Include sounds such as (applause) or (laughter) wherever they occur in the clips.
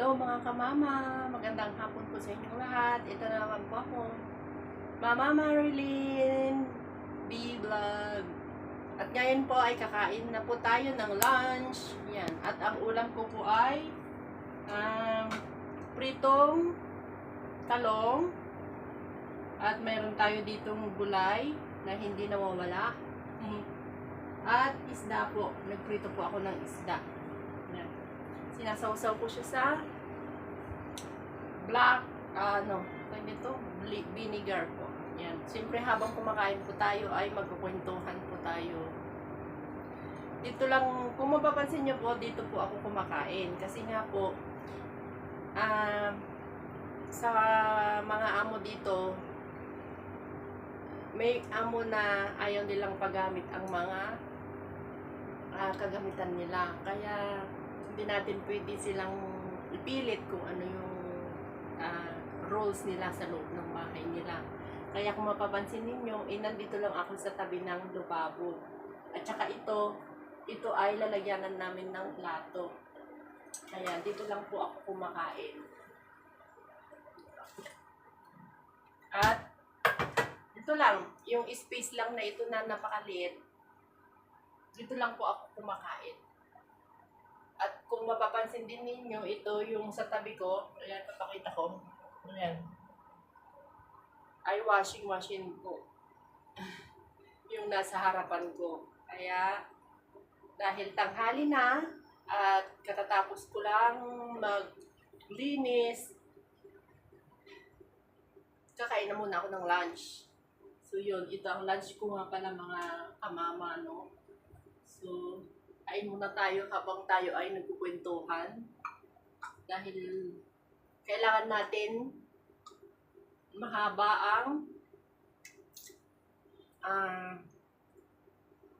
Hello mga kamama, magandang hapon po sa inyong lahat. Ito na naman po ako, Mama Marilyn B-Vlog. At ngayon po ay kakain na po tayo ng lunch. Yan. At ang ulam ko po ay um, pritong talong. At mayroon tayo ditong gulay na hindi nawawala. Mm. At isda po. Nagprito po ako ng isda. Sinasawsaw ko siya sa black, ano, tawag dito, bli- vinegar po. Yan. Siyempre habang kumakain po tayo ay magkukwentuhan po tayo. Dito lang, kung mapapansin niyo po, dito po ako kumakain. Kasi nga po, ah, sa mga amo dito, may amo na ayaw nilang paggamit ang mga ah, kagamitan nila. Kaya, hindi natin pwede silang ipilit kung ano yung ah, roles nila sa loob ng bahay nila. Kaya kung mapapansin ninyo, eh, nandito lang ako sa tabi ng lubabo. At saka ito, ito ay lalagyanan namin ng plato. Kaya dito lang po ako kumakain. At ito lang, yung space lang na ito na napakaliit, dito lang po ako kumakain. Kung mapapansin din ninyo, ito yung sa tabi ko, ayan, papakita ko. Ayan. Ay washing machine ko. (laughs) yung nasa harapan ko. Kaya, dahil tanghali na, at katatapos ko lang maglinis, kakain na muna ako ng lunch. So yun, ito ang lunch ko nga pala mga kamama, no? So, kain muna tayo habang tayo ay nagkukwentuhan. Dahil kailangan natin mahaba ang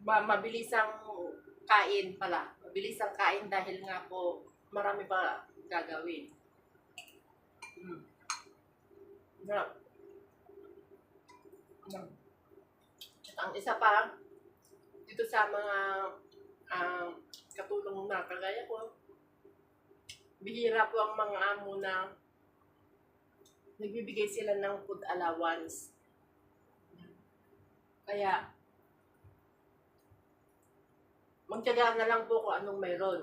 ma mabilis ang kain pala. Mabilis ang kain dahil nga po marami pa gagawin. Mm. Sarap. Mm. At ang isa pa, dito sa mga ah, katulong na kagaya ko, bihira po ang mga amo na nagbibigay sila ng food allowance. Kaya, magtyaga na lang po kung anong mayroon.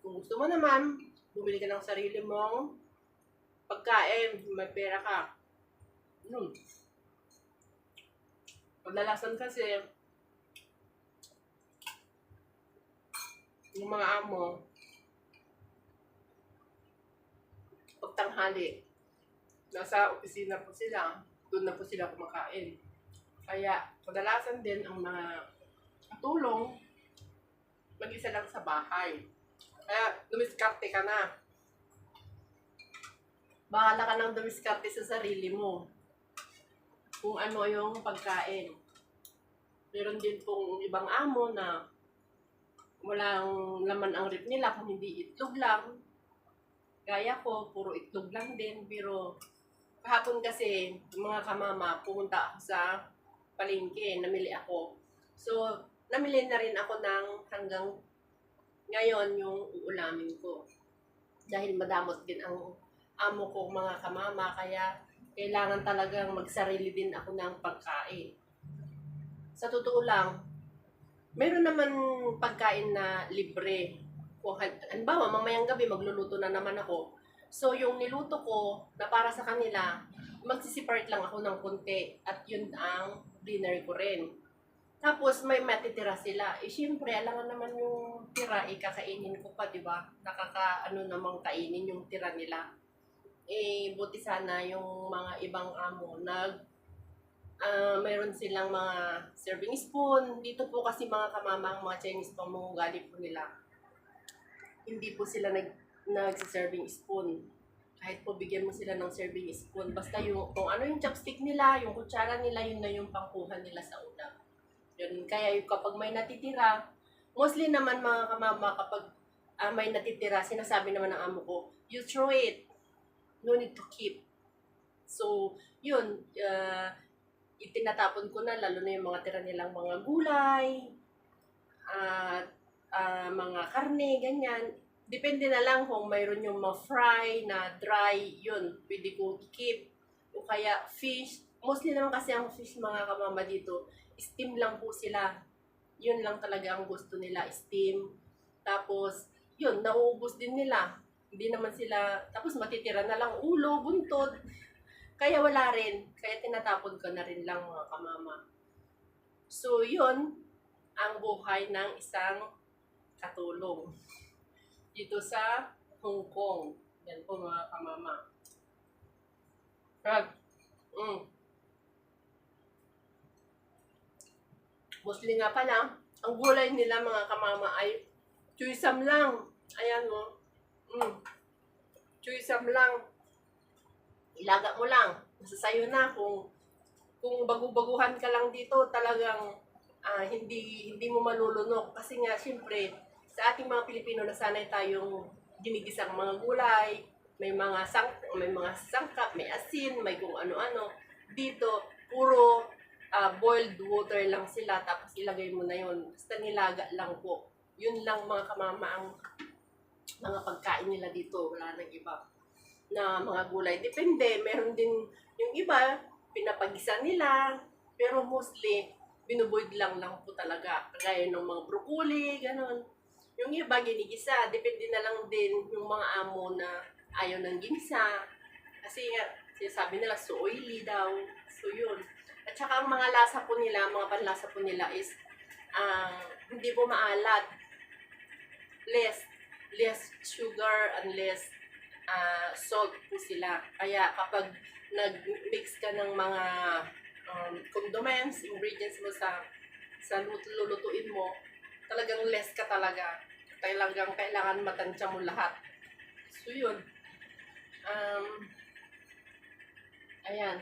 Kung gusto mo naman, bumili ka ng sarili mong pagkain, may pera ka. Hmm. Kadalasan kasi, yung mga amo, pagtanghali, nasa opisina po sila, doon na po sila kumakain. Kaya, kadalasan din ang mga tulong, mag-isa lang sa bahay. Kaya, dumiskarte ka na. Bahala ka nang dumiskarte sa sarili mo. Kung ano yung pagkain. Meron din pong ibang amo na walang laman ang rip nila kung hindi itlog lang. Gaya ko, puro itlog lang din. Pero kahapon kasi, mga kamama, pumunta ako sa palengke, namili ako. So, namili na rin ako ng hanggang ngayon yung uulamin ko. Dahil madamot din ang amo ko mga kamama, kaya kailangan talagang magsarili din ako ng pagkain. Sa totoo lang, meron naman pagkain na libre. Kung halimbawa, mamayang gabi magluluto na naman ako. So, yung niluto ko na para sa kanila, magsisipart lang ako ng konti at yun ang dinner ko rin. Tapos, may matitira sila. Eh, syempre, alangan naman yung tira, ikakainin ko pa, di ba? Nakaka, ano namang kainin yung tira nila. Eh, buti sana yung mga ibang amo nag ah mayroon silang mga serving spoon. Dito po kasi mga kamama, ang mga Chinese pamungugali po nila. Hindi po sila nag nagsi-serving spoon. Kahit po bigyan mo sila ng serving spoon, basta yung kung ano yung chopstick nila, yung kutsara nila, yun na yung pangkuhan nila sa ulam. Yun, kaya yung kapag may natitira, mostly naman mga kamama, kapag ah, may natitira, sinasabi naman ng amo ko, you throw it. No need to keep. So, yun, ah, itinatapon ko na, lalo na yung mga tira nilang mga gulay, at ah, mga karne, ganyan. depende na lang kung mayroon yung ma-fry na dry, yun, pwede kong i-keep. O kaya fish, mostly naman kasi ang fish mga kamama dito, steam lang po sila. Yun lang talaga ang gusto nila, steam. Tapos, yun, nauubos din nila. Hindi naman sila, tapos matitira na lang ulo, buntot. Kaya wala rin. Kaya tinatapon ko na rin lang mga kamama. So, yun ang buhay ng isang katulong dito sa Hong Kong. Yan po mga kamama. Rag. Mm. Mostly nga pala, ang gulay nila mga kamama ay chuysam lang. Ayan mo. Mm. Chuysam lang. Ilaga mo lang. Nasa sayo na kung kung bagu-baguhan ka lang dito, talagang ah, hindi hindi mo malulunok kasi nga siyempre sa ating mga Pilipino nasanay tayong ginigisang mga gulay, may mga sang may mga sangkap, may asin, may kung ano-ano. Dito puro ah, boiled water lang sila tapos ilagay mo na yon. Basta nilaga lang po. Yun lang mga kamama ang mga pagkain nila dito, wala nang iba na mga gulay. Depende, meron din yung iba, pinapagisa nila, pero mostly, binuboid lang lang po talaga. Kagaya ng mga broccoli, ganon. Yung iba, ginigisa. Depende na lang din yung mga amo na ayaw ng ginisa. Kasi nga, sinasabi nila, so oily daw. So yun. At saka ang mga lasa po nila, mga panlasa po nila is, ah, hindi po maalat. Less, less sugar and less ah, salt po sila. Kaya kapag nag-mix ka ng mga um, condiments, ingredients mo sa sa lut- lulutuin mo, talagang less ka talaga. Talagang kailangan matansya mo lahat. So yun. Um, ayan.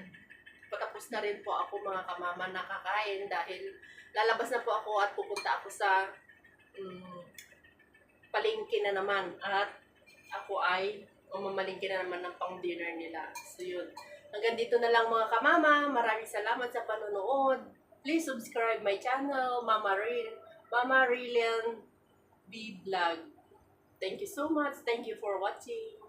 Patapos na rin po ako mga kamama nakakain dahil lalabas na po ako at pupunta ako sa um, palengke na naman at ako ay umamalingki na naman ng pang dinner nila. So yun. Hanggang dito na lang mga kamama. Maraming salamat sa panonood. Please subscribe my channel, Mama Real, Mama Rillian B Vlog. Thank you so much. Thank you for watching.